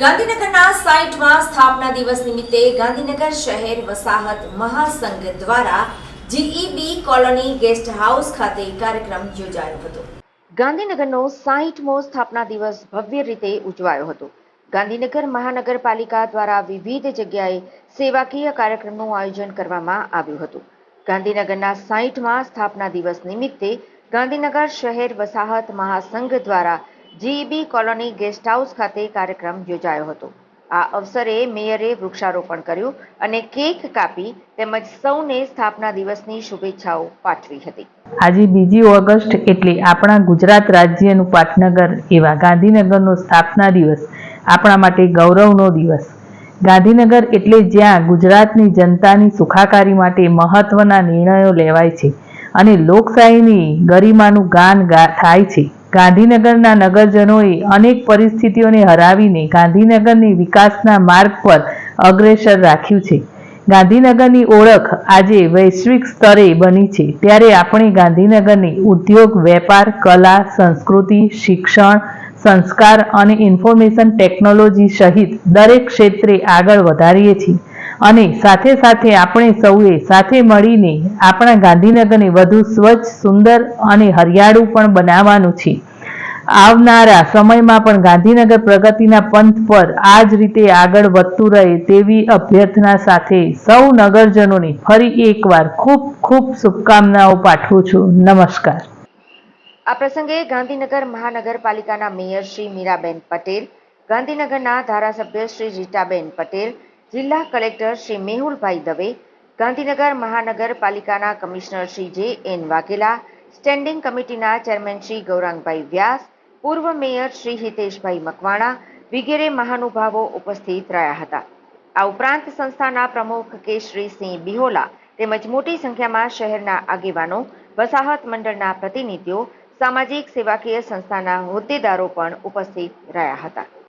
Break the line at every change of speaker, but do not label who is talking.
ગાંધીનગરના સાઇટમાં સ્થાપના દિવસ નિમિત્તે ગાંધીનગર શહેર વસાહત મહાસંઘ દ્વારા જીઈબી કોલોની ગેસ્ટ હાઉસ ખાતે કાર્યક્રમ યોજાયો હતો. ગાંધીનગરનો સાહીઠમો સ્થાપના દિવસ ભવ્ય રીતે ઉજવાયો હતો. ગાંધીનગર મહાનગરપાલિકા દ્વારા વિવિધ જગ્યાએ સેવાકીય કાર્યક્રમનું આયોજન કરવામાં આવ્યું હતું. ગાંધીનગરના સાહીઠમાં સ્થાપના દિવસ નિમિત્તે ગાંધીનગર શહેર વસાહત મહાસંઘ દ્વારા જીઈબી કોલોની ગેસ્ટ હાઉસ ખાતે કાર્યક્રમ યોજાયો હતો. આ અવસરે મેયરે વૃક્ષારોપણ કર્યું અને કેક કાપી તેમજ સૌને સ્થાપના દિવસની શુભેચ્છાઓ પાઠવી હતી.
આજે બીજી ઓગસ્ટ એટલે આપણા ગુજરાત રાજ્યનું પાટનગર, એવા ગાંધીનગરનો સ્થાપના દિવસ, આપણા માટે ગૌરવનો દિવસ. ગાંધીનગર એટલે જ્યાં ગુજરાતની જનતાની સુખાકારી માટે મહત્વના નિર્ણયો લેવાય છે અને લોકશાહીની ગરિમાનું ગાન થાય છે. ગાંધીનગરના નગરજનોએ અનેક પરિસ્થિતિઓને હરાવીને ગાંધીનગરની વિકાસના માર્ગ પર અગ્રેસર રાખ્યું છે. ગાંધીનગરની ઓળખ આજે વૈશ્વિક સ્તરે બની છે. ત્યારે આપણે ગાંધીનગરની ઉદ્યોગ, વેપાર, કલા, સંસ્કૃતિ, શિક્ષણ, સંસ્કાર અને ઇન્ફોર્મેશન ટેકનોલોજી સહિત દરેક ક્ષેત્રે આગળ વધારીએ છીએ. અને સાથે સાથે આપણે સૌએ સાથે મળીને આપણા ગાંધીનગરને વધુ સ્વચ્છ, સુંદર અને હરિયાળું પણ બનાવવાનું છે. આવનારા સમયમાં પણ ગાંધીનગર પ્રગતિના પંથ પર આ જ રીતે આગળ વધતું રહે તેવી અભ્યર્થના સાથે સૌ નગરજનોને ફરી એકવાર ખૂબ ખૂબ શુભકામનાઓ પાઠવું છું. નમસ્કાર.
આ પ્રસંગે ગાંધીનગર મહાનગરપાલિકાના મેયર શ્રી મીરાબેન પટેલ, ગાંધીનગરના ધારાસભ્ય શ્રી રીટાબેન પટેલ જિલ્લા કલેક્ટર શ્રી મેહુલભાઈ દવે, ગાંધીનગર મહાનગરપાલિકાના commissioner Shri J N Vaghela, standing કમિટીના ચેરમેન શ્રી ગૌરાંગભાઈ વ્યાસ, પૂર્વ મેયર શ્રી હિતેશભાઈ મકવાણા વગેરે મહાનુભાવો ઉપસ્થિત રહ્યા હતા. આ ઉપરાંત સંસ્થાના પ્રમુખ કેશરી સિંહ બિહોલા તેમજ મોટી સંખ્યામાં શહેરના આગેવાનો, વસાહત મંડળના પ્રતિનિધિઓ, સામાજિક સેવાકીય સંસ્થાના હોદ્દેદારો પણ ઉપસ્થિત રહ્યા હતા.